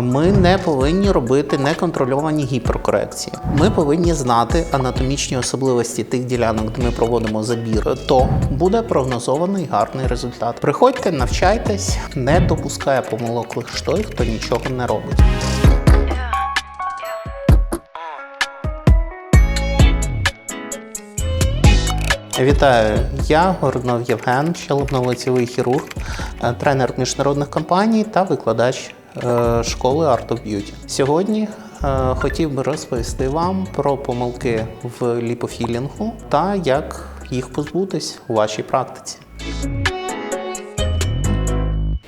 Ми не повинні робити неконтрольовані гіперкорекції. Ми повинні знати анатомічні особливості тих ділянок, де ми проводимо забір. То буде прогнозований гарний результат. Приходьте, навчайтесь, не допускає помилок лише той, хто нічого не робить. Вітаю, я Горнов Євген, щелепно-лицевий хірург, е, тренер міжнародних компаній та викладач школи Art of Beauty. Сьогодні е, хотів би розповісти вам про помилки в ліпофілінгу та як їх позбутись у вашій практиці.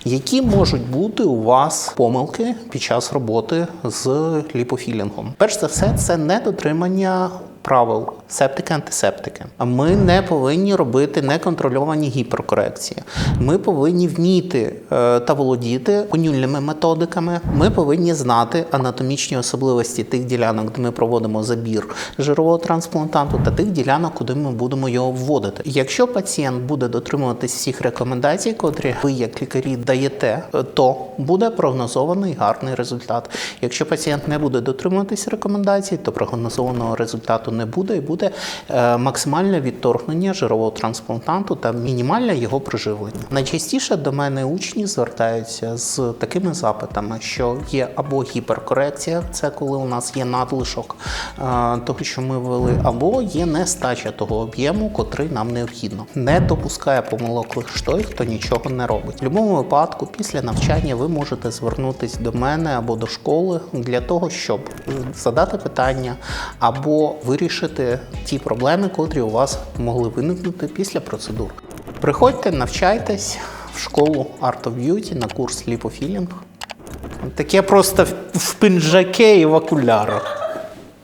Які можуть бути у вас помилки під час роботи з ліпофілінгом? Перш за все, це недотримання правил септики антисептики. А ми не повинні робити неконтрольовані гіперкорекції. Ми повинні вміти е, та володіти конюльними методиками. Ми повинні знати анатомічні особливості тих ділянок, де ми проводимо забір жирового трансплантанту, та тих ділянок, куди ми будемо його вводити. Якщо пацієнт буде дотримуватись всіх рекомендацій, котрі ви як лікарі даєте, е, то буде прогнозований гарний результат. Якщо пацієнт не буде дотримуватись рекомендацій, то прогнозованого результату не буде і буде е, максимальне відторгнення жирового трансплантанту та мінімальне його приживлення. Найчастіше до мене учні звертаються з такими запитами, що є або гіперкорекція, це коли у нас є надлишок е, того, що ми ввели, або є нестача того об'єму, котрий нам необхідно. Не допускає помилок лише той, хто нічого не робить. В будь-якому випадку, після навчання ви можете звернутися до мене або до школи для того, щоб задати питання або вирішити ті проблеми, котрі у вас могли виникнути після процедур. Приходьте, навчайтесь в школу Art of Beauty на курс ліпофілінг. Таке просто в- пинжаке і в окулярах.